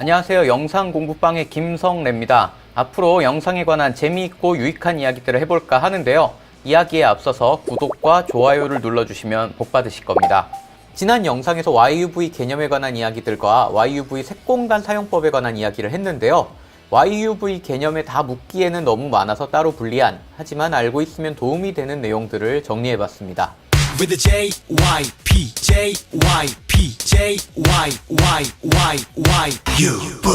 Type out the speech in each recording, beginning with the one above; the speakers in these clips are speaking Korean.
안녕하세요. 영상 공부방의 김성래입니다. 앞으로 영상에 관한 재미있고 유익한 이야기들을 해볼까 하는데요. 이야기에 앞서서 구독과 좋아요를 눌러주시면 복 받으실 겁니다. 지난 영상에서 YUV 개념에 관한 이야기들과 YUV 색공간 사용법에 관한 이야기를 했는데요. YUV 개념에 다 묻기에는 너무 많아서 따로 분리한, 하지만 알고 있으면 도움이 되는 내용들을 정리해봤습니다. With a J Y P J Y P J Y Y Y Y U V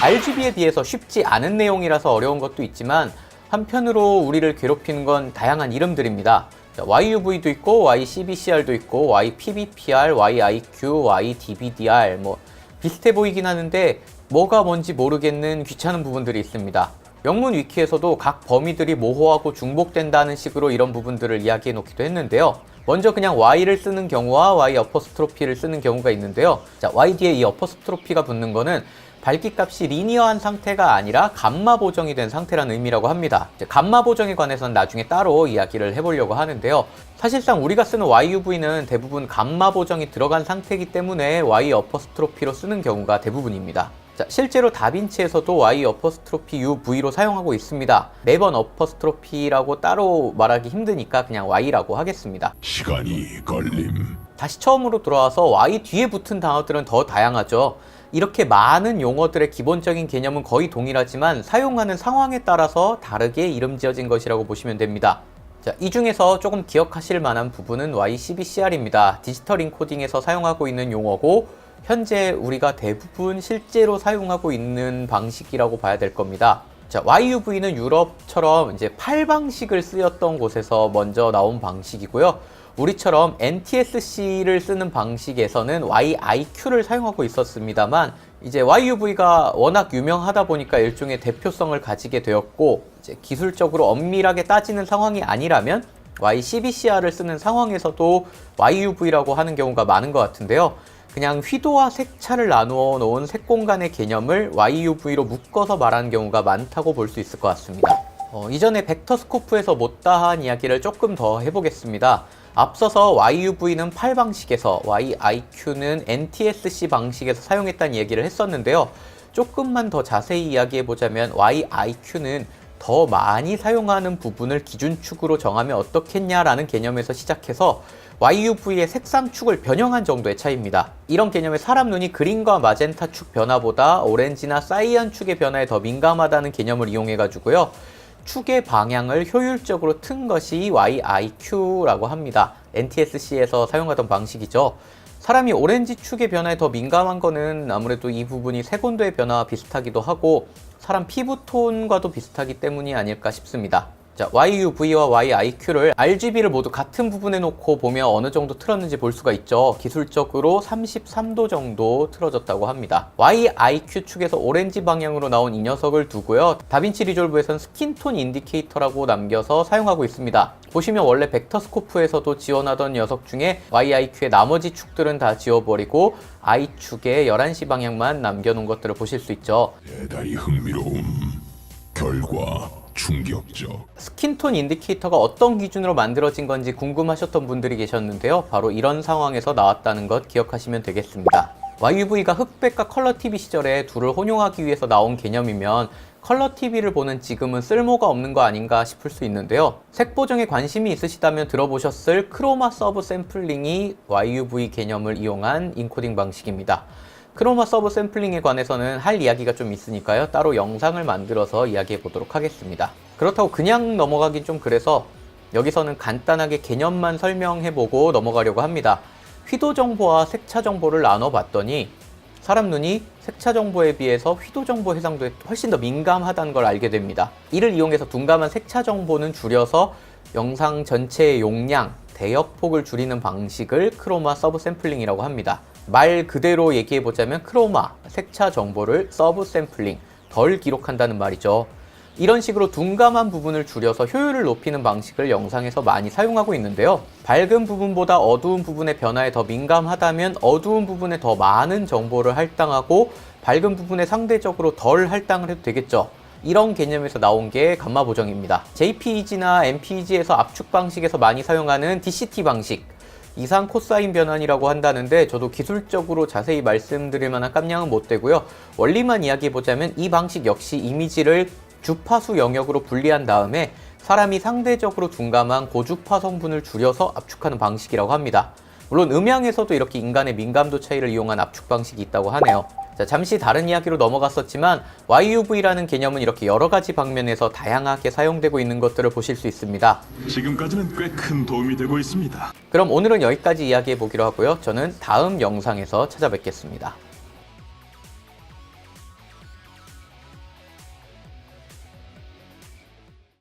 RGB에 비해서 쉽지 않은 내용이라서 어려운 것도 있지만 한편으로 우리를 괴롭히는 건 다양한 이름들입니다. 자, YUV도 있고 YCBCR도 있고 YPBPR, YIQ, YDBDR 뭐 비슷해 보이긴 하는데 뭐가 뭔지 모르겠는 귀찮은 부분들이 있습니다. 영문 위키에서도 각 범위들이 모호하고 중복된다는 식으로 이런 부분들을 이야기해 놓기도 했는데요. 먼저 그냥 Y를 쓰는 경우와 Y 어퍼스트로피를 쓰는 경우가 있는데요. 자, Y 뒤에 이 어퍼스트로피가 붙는 거는 밝기 값이 리니어한 상태가 아니라 감마 보정이 된 상태라는 의미라고 합니다. 감마 보정에 관해서는 나중에 따로 이야기를 해보려고 하는데요. 사실상 우리가 쓰는 YUV는 대부분 감마 보정이 들어간 상태이기 때문에 Y 어퍼스트로피로 쓰는 경우가 대부분입니다. 자, 실제로 다빈치에서도 Y 어퍼스트로피 UV로 사용하고 있습니다. 매번 어퍼스트로피라고 따로 말하기 힘드니까 그냥 Y라고 하겠습니다. 시간이 걸림. 다시 처음으로 돌아와서 Y 뒤에 붙은 단어들은 더 다양하죠. 이렇게 많은 용어들의 기본적인 개념은 거의 동일하지만 사용하는 상황에 따라서 다르게 이름 지어진 것이라고 보시면 됩니다. 자, 이 중에서 조금 기억하실 만한 부분은 YCBCR입니다. 디지털 인코딩에서 사용하고 있는 용어고 현재 우리가 대부분 실제로 사용하고 있는 방식이라고 봐야 될 겁니다. 자, YUV는 유럽처럼 이제 팔 방식을 쓰였던 곳에서 먼저 나온 방식이고요. 우리처럼 NTSC를 쓰는 방식에서는 YIQ를 사용하고 있었습니다만 이제 YUV가 워낙 유명하다 보니까 일종의 대표성을 가지게 되었고 이제 기술적으로 엄밀하게 따지는 상황이 아니라면 YCBCR을 쓰는 상황에서도 YUV라고 하는 경우가 많은 것 같은데요. 그냥 휘도와 색차를 나누어 놓은 색 공간의 개념을 YUV로 묶어서 말하는 경우가 많다고 볼 수 있을 것 같습니다. 어, 이전에 벡터스코프에서 못다한 이야기를 조금 더 해보겠습니다. 앞서서 YUV는 8 방식에서 YIQ는 NTSC 방식에서 사용했다는 얘기를 했었는데요. 조금만 더 자세히 이야기해보자면 YIQ는 더 많이 사용하는 부분을 기준축으로 정하면 어떻겠냐라는 개념에서 시작해서 YUV의 색상 축을 변형한 정도의 차이입니다. 이런 개념에 사람 눈이 그린과 마젠타 축 변화보다 오렌지나 사이언 축의 변화에 더 민감하다는 개념을 이용해 가지고요. 축의 방향을 효율적으로 튼 것이 YIQ라고 합니다. NTSC에서 사용하던 방식이죠. 사람이 오렌지 축의 변화에 더 민감한 거는 아무래도 이 부분이 색온도의 변화와 비슷하기도 하고 사람 피부톤과도 비슷하기 때문이 아닐까 싶습니다. 자, YUV와 YIQ를 RGB를 모두 같은 부분에 놓고 보면 어느 정도 틀었는지 볼 수가 있죠. 기술적으로 33도 정도 틀어졌다고 합니다. YIQ 축에서 오렌지 방향으로 나온 이 녀석을 두고요. 다빈치 리졸브에선 스킨톤 인디케이터라고 남겨서 사용하고 있습니다. 보시면 원래 벡터스코프에서도 지원하던 녀석 중에 YIQ의 나머지 축들은 다 지워버리고 I축에 11시 방향만 남겨놓은 것들을 보실 수 있죠. 대단히 흥미로움. 결과 충격적. 스킨톤 인디케이터가 어떤 기준으로 만들어진 건지 궁금하셨던 분들이 계셨는데요. 바로 이런 상황에서 나왔다는 것 기억하시면 되겠습니다. YUV가 흑백과 컬러 TV 시절에 둘을 혼용하기 위해서 나온 개념이면 컬러 TV를 보는 지금은 쓸모가 없는 거 아닌가 싶을 수 있는데요. 색 보정에 관심이 있으시다면 들어보셨을 크로마 서브 샘플링이 YUV 개념을 이용한 인코딩 방식입니다. 크로마 서브 샘플링에 관해서는 할 이야기가 좀 있으니까요. 따로 영상을 만들어서 이야기해 보도록 하겠습니다. 그렇다고 그냥 넘어가긴 좀 그래서 여기서는 간단하게 개념만 설명해 보고 넘어가려고 합니다. 휘도 정보와 색차 정보를 나눠 봤더니 사람 눈이 색차 정보에 비해서 휘도 정보 해상도에 훨씬 더 민감하다는 걸 알게 됩니다. 이를 이용해서 둔감한 색차 정보는 줄여서 영상 전체의 용량, 대역폭을 줄이는 방식을 크로마 서브 샘플링이라고 합니다. 말 그대로 얘기해 보자면 크로마, 색차 정보를 서브 샘플링, 덜 기록한다는 말이죠. 이런 식으로 둔감한 부분을 줄여서 효율을 높이는 방식을 영상에서 많이 사용하고 있는데요. 밝은 부분보다 어두운 부분의 변화에 더 민감하다면 어두운 부분에 더 많은 정보를 할당하고 밝은 부분에 상대적으로 덜 할당을 해도 되겠죠. 이런 개념에서 나온 게 감마 보정입니다. JPEG나 MPEG에서 압축 방식에서 많이 사용하는 DCT 방식. 이상 코사인 변환이라고 한다는데 저도 기술적으로 자세히 말씀드릴 만한 깜냥은 못 되고요. 원리만 이야기해 보자면 이 방식 역시 이미지를 주파수 영역으로 분리한 다음에 사람이 상대적으로 둔감한 고주파 성분을 줄여서 압축하는 방식이라고 합니다. 물론 음향에서도 이렇게 인간의 민감도 차이를 이용한 압축 방식이 있다고 하네요. 자, 잠시 다른 이야기로 넘어갔었지만 YUV라는 개념은 이렇게 여러 가지 방면에서 다양하게 사용되고 있는 것들을 보실 수 있습니다. 지금까지는 꽤 큰 도움이 되고 있습니다. 그럼 오늘은 여기까지 이야기해 보기로 하고요. 저는 다음 영상에서 찾아뵙겠습니다.